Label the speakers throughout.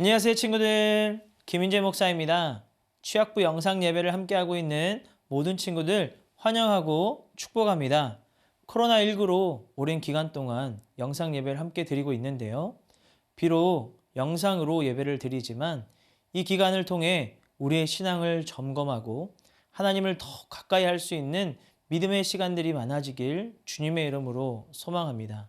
Speaker 1: 안녕하세요 친구들 김인재 목사입니다. 취학부 영상 예배를 함께하고 있는 모든 친구들 환영하고 축복합니다. 코로나19로 오랜 기간 동안 영상 예배를 함께 드리고 있는데요. 비록 영상으로 예배를 드리지만 이 기간을 통해 우리의 신앙을 점검하고 하나님을 더 가까이 할 수 있는 믿음의 시간들이 많아지길 주님의 이름으로 소망합니다.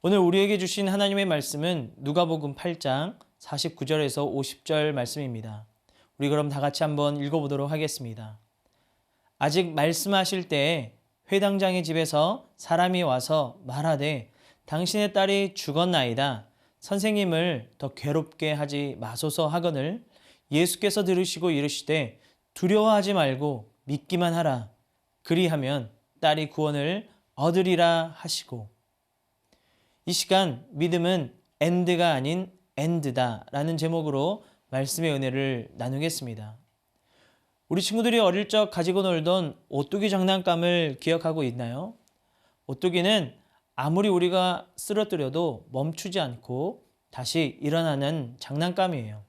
Speaker 1: 오늘 우리에게 주신 하나님의 말씀은 누가복음 8장 49절에서 50절 말씀입니다. 우리 그럼 다 같이 한번 읽어보도록 하겠습니다. 아직 말씀하실 때에 회당장의 집에서 사람이 와서 말하되 당신의 딸이 죽었나이다. 선생님을 더 괴롭게 하지 마소서 하거늘 예수께서 들으시고 이르시되 두려워하지 말고 믿기만 하라. 그리하면 딸이 구원을 얻으리라 하시고 이 시간 믿음은
Speaker 2: end가 아닌 end다라는 제목으로 말씀의 은혜를 나누겠습니다. 우리 친구들이 어릴 적 가지고 놀던 오뚜기 장난감을 기억하고 있나요? 오뚜기는 아무리 우리가 쓰러뜨려도 멈추지 않고 다시 일어나는 장난감이에요.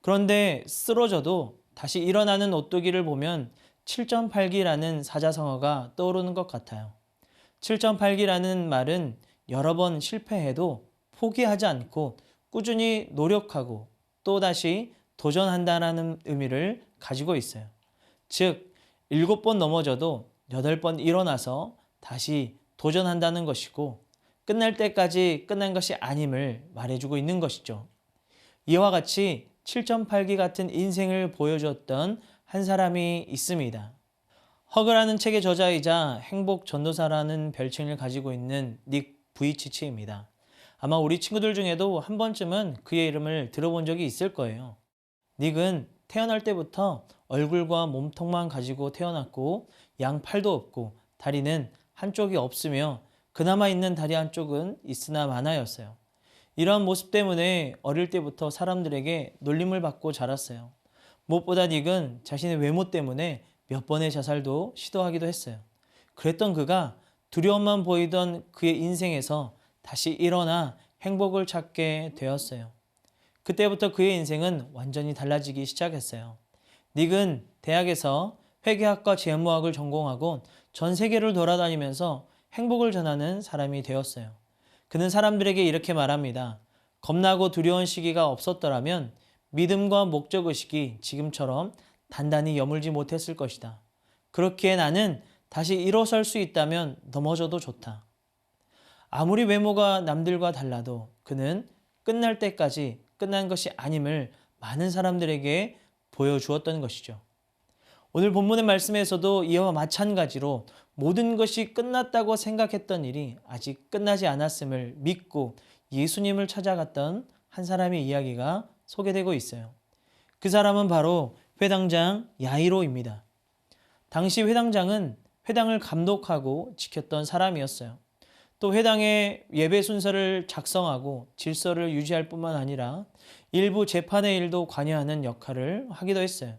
Speaker 2: 그런데 쓰러져도 다시 일어나는 오뚜기를 보면 7.8기라는 사자성어가 떠오르는 것 같아요. 7.8기라는 말은 여러 번 실패해도 포기하지 않고 꾸준히 노력하고 또다시 도전한다라는 의미를 가지고 있어요. 즉, 일곱 번 넘어져도 여덟 번 일어나서 다시 도전한다는 것이고 끝날 때까지 끝난 것이 아님을 말해주고 있는 것이죠. 이와 같이 7.8기 같은 인생을 보여줬던 한 사람이 있습니다. 허그라는 책의 저자이자 행복 전도사라는 별칭을 가지고 있는 닉 부이치치입니다. 아마 우리 친구들 중에도 한 번쯤은 그의 이름을 들어본 적이 있을 거예요. 닉은 태어날 때부터 얼굴과 몸통만 가지고 태어났고 양팔도 없고 다리는 한쪽이 없으며 그나마 있는 다리 한쪽은 있으나 마나였어요. 이러한 모습 때문에 어릴 때부터 사람들에게 놀림을 받고 자랐어요. 무엇보다 닉은 자신의 외모 때문에 몇 번의 자살도 시도하기도 했어요. 그랬던 그가 두려움만 보이던 그의 인생에서 다시 일어나 행복을 찾게 되었어요. 그때부터 그의 인생은 완전히 달라지기 시작했어요. 닉은 대학에서 회계학과 재무학을 전공하고 전 세계를 돌아다니면서 행복을 전하는 사람이 되었어요. 그는 사람들에게 이렇게 말합니다. 겁나고 두려운 시기가 없었더라면 믿음과 목적의식이 지금처럼 단단히 여물지 못했을 것이다. 그렇기에 나는 다시 일어설 수 있다면 넘어져도 좋다. 아무리 외모가 남들과 달라도 그는 끝날 때까지 끝난 것이 아님을 많은 사람들에게 보여주었던 것이죠. 오늘 본문의 말씀에서도 이와 마찬가지로 모든 것이 끝났다고 생각했던 일이 아직 끝나지 않았음을 믿고 예수님을 찾아갔던 한 사람의 이야기가 소개되고 있어요. 그 사람은 바로 회당장 야이로입니다. 당시 회당장은 회당을 감독하고 지켰던 사람이었어요. 또 회당의 예배 순서를 작성하고 질서를 유지할 뿐만 아니라 일부 재판의 일도 관여하는 역할을 하기도 했어요.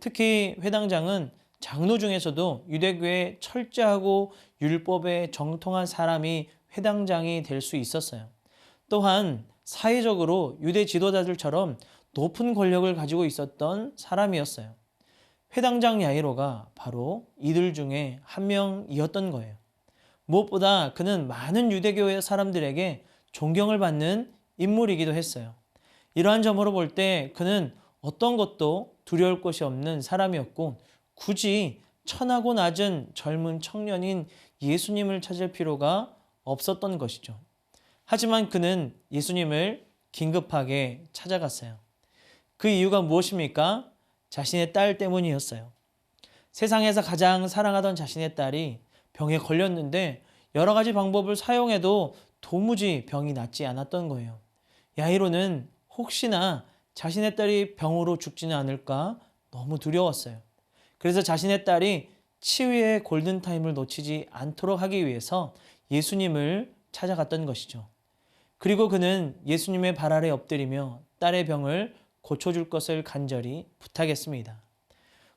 Speaker 2: 특히 회당장은 장로 중에서도 유대교의 철저하고 율법에 정통한 사람이 회당장이 될 수 있었어요. 또한 사회적으로 유대 지도자들처럼 높은 권력을 가지고 있었던 사람이었어요. 회당장 야이로가 바로 이들 중에 한 명이었던 거예요. 무엇보다 그는 많은 유대교의 사람들에게 존경을 받는 인물이기도 했어요. 이러한 점으로 볼 때 그는 어떤 것도 두려울 것이 없는 사람이었고 굳이 천하고 낮은 젊은 청년인 예수님을 찾을 필요가 없었던 것이죠. 하지만 그는 예수님을 긴급하게 찾아갔어요. 그 이유가 무엇입니까? 자신의 딸 때문이었어요. 세상에서 가장 사랑하던 자신의 딸이 병에 걸렸는데 여러 가지 방법을 사용해도 도무지 병이 낫지 않았던 거예요. 야이로는 혹시나 자신의 딸이 병으로 죽지는 않을까 너무 두려웠어요. 그래서 자신의 딸이 치유의 골든타임을 놓치지 않도록 하기 위해서 예수님을 찾아갔던 것이죠. 그리고 그는 예수님의 발 아래 엎드리며 딸의 병을 고쳐줄 것을 간절히 부탁했습니다.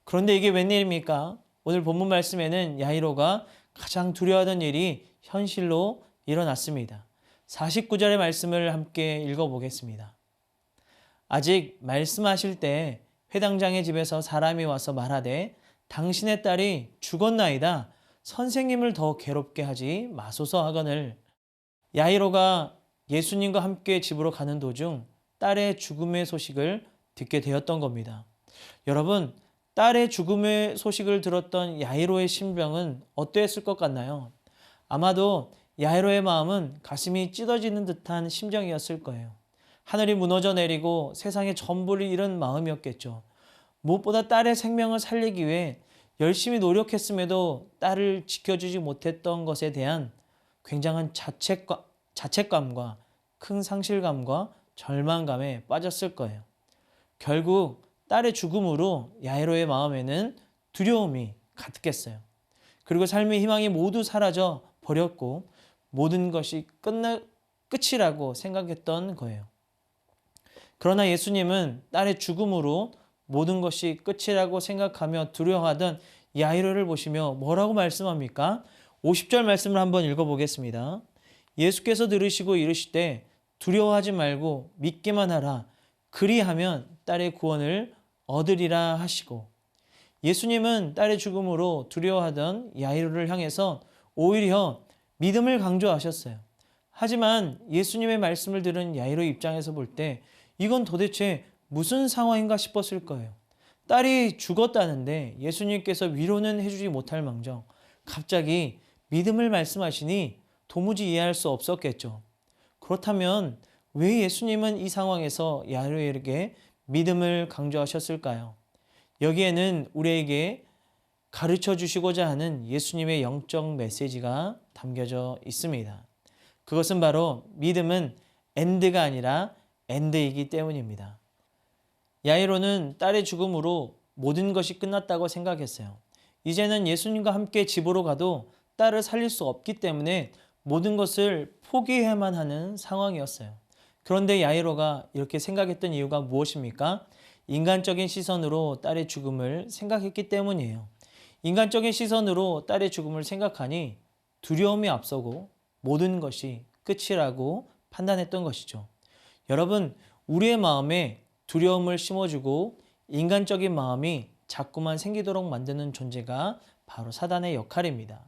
Speaker 2: 그런데 이게 웬일입니까? 오늘 본문 말씀에는 야이로가 가장 두려워하던 일이 현실로 일어났습니다. 49절의 말씀을 함께 읽어보겠습니다. 아직 말씀하실 때 회당장의 집에서 사람이 와서 말하되 당신의 딸이 죽었나이다. 선생님을 더 괴롭게 하지 마소서 하거늘 야이로가 예수님과 함께 집으로 가는 도중 딸의 죽음의 소식을 듣게 되었던 겁니다. 여러분, 딸의 죽음의 소식을 들었던 야이로의 심정은 어땠을 것 같나요? 아마도 야이로의 마음은 가슴이 찢어지는 듯한 심정이었을 거예요. 하늘이 무너져 내리고 세상의 전부를 잃은 마음이었겠죠. 무엇보다 딸의 생명을 살리기 위해 열심히 노력했음에도 딸을 지켜주지 못했던 것에 대한 굉장한 자책과, 자책감과 큰 상실감과 절망감에 빠졌을 거예요. 결국 딸의 죽음으로 야이로의 마음에는 두려움이 가득했어요. 그리고 삶의 희망이 모두 사라져 버렸고 모든 것이 끝나 끝이라고 생각했던 거예요. 그러나 예수님은 딸의 죽음으로 모든 것이 끝이라고 생각하며 두려워하던 야이로를 보시며 뭐라고 말씀합니까? 50절 말씀을 한번 읽어보겠습니다. 예수께서 들으시고 이르시되 두려워하지 말고 믿기만 하라. 그리하면 딸의 구원을 얻으리라 하시고 예수님은 딸의 죽음으로 두려워하던 야이로를 향해서 오히려 믿음을 강조하셨어요. 하지만 예수님의 말씀을 들은 야이로 입장에서 볼 때 이건 도대체 무슨 상황인가 싶었을 거예요. 딸이 죽었다는데 예수님께서 위로는 해주지 못할 망정 갑자기 믿음을 말씀하시니 도무지 이해할 수 없었겠죠. 그렇다면 왜 예수님은 이 상황에서 야이로에게 믿음을 강조하셨을까요? 여기에는 우리에게 가르쳐 주시고자 하는 예수님의 영적 메시지가 담겨져 있습니다. 그것은 바로 믿음은 엔드가 아니라 엔드이기 때문입니다. 야이로는 딸의 죽음으로 모든 것이 끝났다고 생각했어요. 이제는 예수님과 함께 집으로 가도 딸을 살릴 수 없기 때문에 모든 것을 포기해야만 하는 상황이었어요. 그런데 야이로가 이렇게 생각했던 이유가 무엇입니까? 인간적인 시선으로 딸의 죽음을 생각했기 때문이에요. 인간적인 시선으로 딸의 죽음을 생각하니 두려움이 앞서고 모든 것이 끝이라고 판단했던 것이죠. 여러분, 우리의 마음에 두려움을 심어주고 인간적인 마음이 자꾸만 생기도록 만드는 존재가 바로 사단의 역할입니다.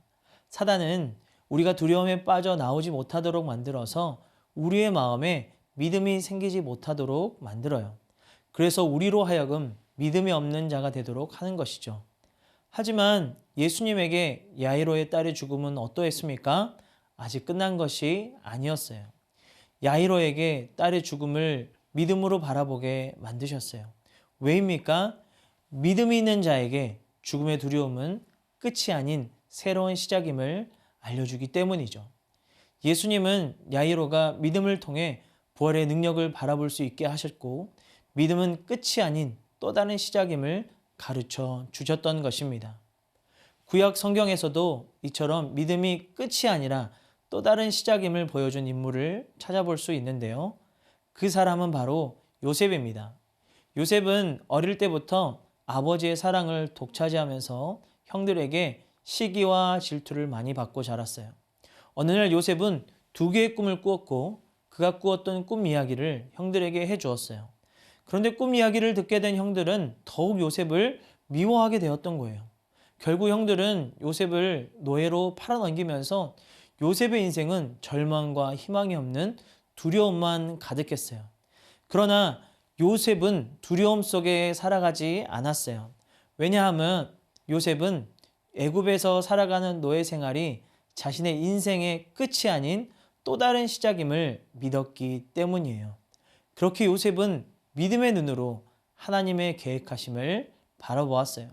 Speaker 2: 사단은 우리가 두려움에 빠져 나오지 못하도록 만들어서 우리의 마음에 믿음이 생기지 못하도록 만들어요. 그래서 우리로 하여금 믿음이 없는 자가 되도록 하는 것이죠. 하지만 예수님에게 야이로의 딸의 죽음은 어떠했습니까? 아직 끝난 것이 아니었어요. 야이로에게 딸의 죽음을 믿음으로 바라보게 만드셨어요. 왜입니까? 믿음이 있는 자에게 죽음의 두려움은 끝이 아닌 새로운 시작임을 알려주기 때문이죠. 예수님은 야이로가 믿음을 통해 부활의 능력을 바라볼 수 있게 하셨고 믿음은 끝이 아닌 또 다른 시작임을 가르쳐 주셨던 것입니다. 구약 성경에서도 이처럼 믿음이 끝이 아니라 또 다른 시작임을 보여준 인물을 찾아볼 수 있는데요. 그 사람은 바로 요셉입니다. 요셉은 어릴 때부터 아버지의 사랑을 독차지하면서 형들에게 시기와 질투를 많이 받고 자랐어요. 어느 날 요셉은 두 개의 꿈을 꾸었고 그가 꾸었던 꿈 이야기를 형들에게 해 주었어요. 그런데 꿈 이야기를 듣게 된 형들은 더욱 요셉을 미워하게 되었던 거예요. 결국 형들은 요셉을 노예로 팔아넘기면서 요셉의 인생은 절망과 희망이 없는 두려움만 가득했어요. 그러나 요셉은 두려움 속에 살아가지 않았어요. 왜냐하면 요셉은 애굽에서 살아가는 노예 생활이 자신의 인생의 끝이 아닌 또 다른 시작임을 믿었기 때문이에요. 그렇게 요셉은 믿음의 눈으로 하나님의 계획하심을 바라보았어요.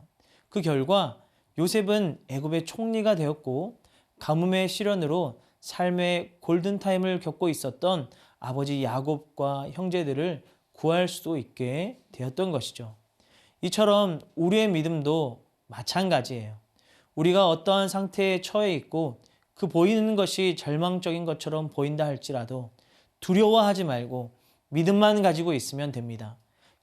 Speaker 2: 그 결과 요셉은 애굽의 총리가 되었고 가뭄의 시련으로 삶의 골든타임을 겪고 있었던 아버지 야곱과 형제들을 구할 수도 있게 되었던 것이죠. 이처럼 우리의 믿음도 마찬가지예요. 우리가 어떠한 상태에 처해 있고 그 보이는 것이 절망적인 것처럼 보인다 할지라도 두려워하지 말고 믿음만 가지고 있으면 됩니다.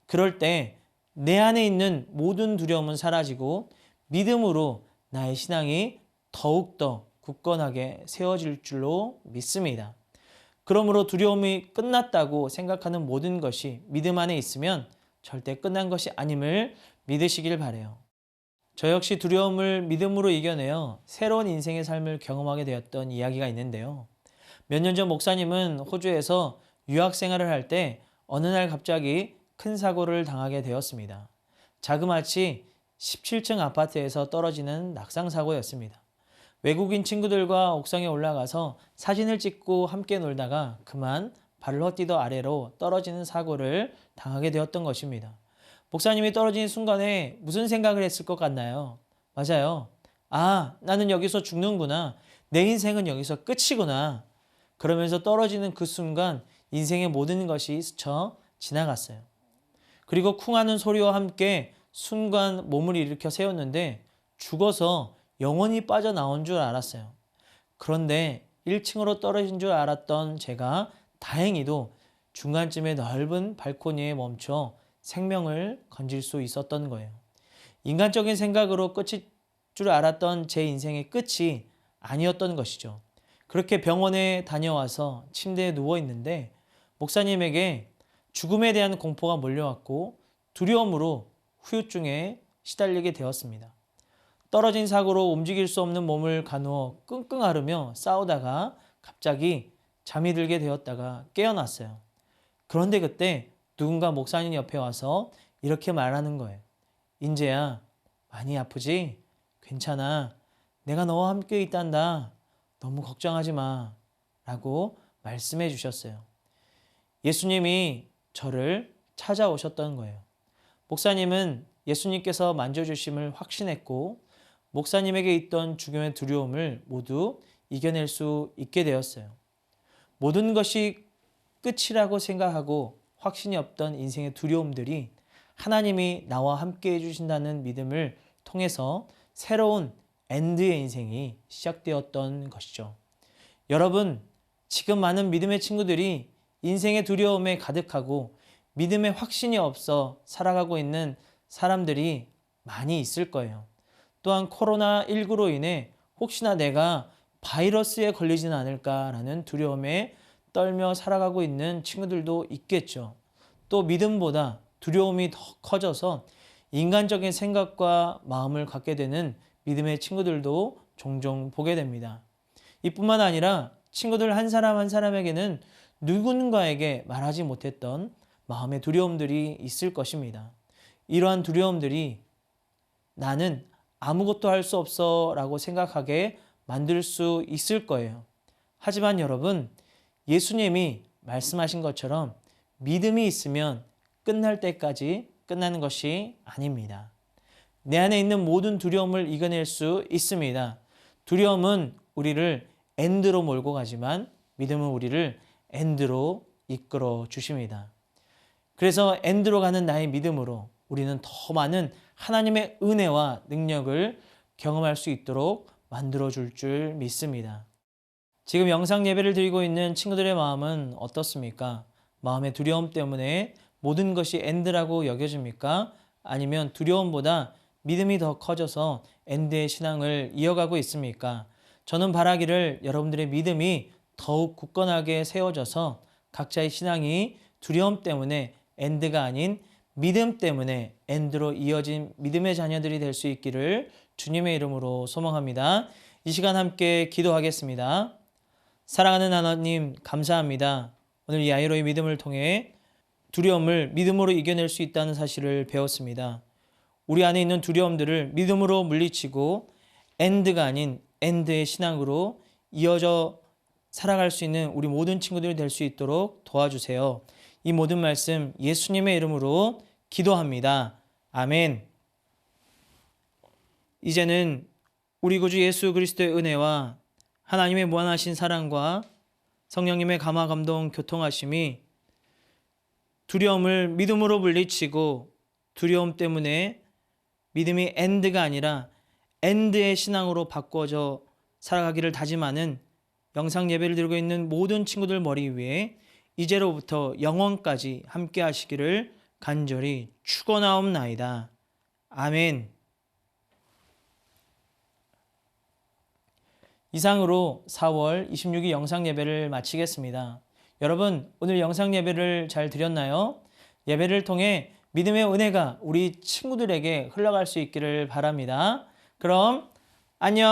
Speaker 2: 그럴 때 내 안에 있는 모든 두려움은 사라지고 믿음으로 나의 신앙이 더욱더 굳건하게 세워질 줄로 믿습니다. 그러므로 두려움이 끝났다고 생각하는 모든 것이 믿음 안에 있으면 절대 끝난 것이 아님을 믿으시길 바래요. 저 역시 두려움을 믿음으로 이겨내어 새로운 인생의 삶을 경험하게 되었던 이야기가 있는데요. 몇 년 전 목사님은 호주에서 유학 생활을 할 때 어느 날 갑자기 큰 사고를 당하게 되었습니다. 자그마치 17층 아파트에서 떨어지는 낙상 사고였습니다. 외국인 친구들과 옥상에 올라가서 사진을 찍고 함께 놀다가 그만 발을 헛디뎌 아래로 떨어지는 사고를 당하게 되었던 것입니다. 목사님이 떨어지는 순간에 무슨 생각을 했을 것 같나요? 맞아요. 아, 나는 여기서 죽는구나. 내 인생은 여기서 끝이구나. 그러면서 떨어지는 그 순간 인생의 모든 것이 스쳐 지나갔어요. 그리고 쿵하는 소리와 함께 순간 몸을 일으켜 세웠는데 죽어서 영원히 빠져나온 줄 알았어요. 그런데 1층으로 떨어진 줄 알았던 제가 다행히도 중간쯤에 넓은 발코니에 멈춰 생명을 건질 수 있었던 거예요. 인간적인 생각으로 끝일 줄 알았던 제 인생의 끝이 아니었던 것이죠. 그렇게 병원에 다녀와서 침대에 누워 있는데 목사님에게 죽음에 대한 공포가 몰려왔고 두려움으로 후유증에 시달리게 되었습니다. 떨어진 사고로 움직일 수 없는 몸을 가누어 끙끙 앓으며 싸우다가 갑자기 잠이 들게 되었다가 깨어났어요. 그런데 그때 누군가 목사님 옆에 와서 이렇게 말하는 거예요. 인재야, 많이 아프지? 괜찮아. 내가 너와 함께 있단다. 너무 걱정하지 마. 라고 말씀해 주셨어요. 예수님이 저를 찾아오셨던 거예요. 목사님은 예수님께서 만져주심을 확신했고, 목사님에게 있던 죽음의 두려움을 모두 이겨낼 수 있게 되었어요. 모든 것이 끝이라고 생각하고 확신이 없던 인생의 두려움들이 하나님이 나와 함께 해주신다는 믿음을 통해서 새로운 엔드의 인생이 시작되었던 것이죠. 여러분, 지금 많은 믿음의 친구들이 인생의 두려움에 가득하고 믿음의 확신이 없어 살아가고 있는 사람들이 많이 있을 거예요. 또한 코로나19로 인해 혹시나 내가 바이러스에 걸리진 않을까라는 두려움에 떨며 살아가고 있는 친구들도 있겠죠. 또 믿음보다 두려움이 더 커져서 인간적인 생각과 마음을 갖게 되는 믿음의 친구들도 종종 보게 됩니다. 이뿐만 아니라 친구들 한 사람 한 사람에게는 누군가에게 말하지 못했던 마음의 두려움들이 있을 것입니다. 이러한 두려움들이 나는 아무것도 할 수 없어 라고 생각하게 만들 수 있을 거예요. 하지만 여러분, 예수님이 말씀하신 것처럼 믿음이 있으면 끝날 때까지 끝나는 것이 아닙니다. 내 안에 있는 모든 두려움을 이겨낼 수 있습니다. 두려움은 우리를 엔드로 몰고 가지만 믿음은 우리를 엔드로 이끌어 주십니다. 그래서 엔드로 가는 나의 믿음으로 우리는 더 많은 하나님의 은혜와 능력을 경험할 수 있도록 만들어 줄 줄 믿습니다. 지금 영상 예배를 드리고 있는 친구들의 마음은 어떻습니까? 마음의 두려움 때문에 모든 것이 엔드라고 여겨집니까? 아니면 두려움보다 믿음이 더 커져서 엔드의 신앙을 이어가고 있습니까? 저는 바라기를 여러분들의 믿음이 더욱 굳건하게 세워져서 각자의 신앙이 두려움 때문에 엔드가 아닌 믿음 때문에 엔드로 이어진 믿음의 자녀들이 될 수 있기를 주님의 이름으로 소망합니다. 이 시간 함께 기도하겠습니다. 사랑하는 하나님, 감사합니다. 오늘 이 아이로의 믿음을 통해 두려움을 믿음으로 이겨낼 수 있다는 사실을 배웠습니다. 우리 안에 있는 두려움들을 믿음으로 물리치고 엔드가 아닌 엔드의 신앙으로 이어져 살아갈 수 있는 우리 모든 친구들이 될 수 있도록 도와주세요. 이 모든 말씀 예수님의 이름으로 기도합니다. 아멘. 이제는 우리 구주 예수 그리스도의 은혜와 하나님의 무한하신 사랑과 성령님의 감화 감동 교통하심이 두려움을 믿음으로 물리치고 두려움 때문에 믿음이 엔드가 아니라 엔드의 신앙으로 바꿔져 살아가기를 다짐하는 영상 예배를 드리고 있는 모든 친구들 머리 위에 이제로부터 영원까지 함께 하시기를 간절히 축원하옵나이다. 아멘. 이상으로 4월 26일 영상 예배를 마치겠습니다. 여러분, 오늘 영상 예배를 잘 드렸나요? 예배를 통해 믿음의 은혜가 우리 친구들에게 흘러갈 수 있기를 바랍니다. 그럼 안녕.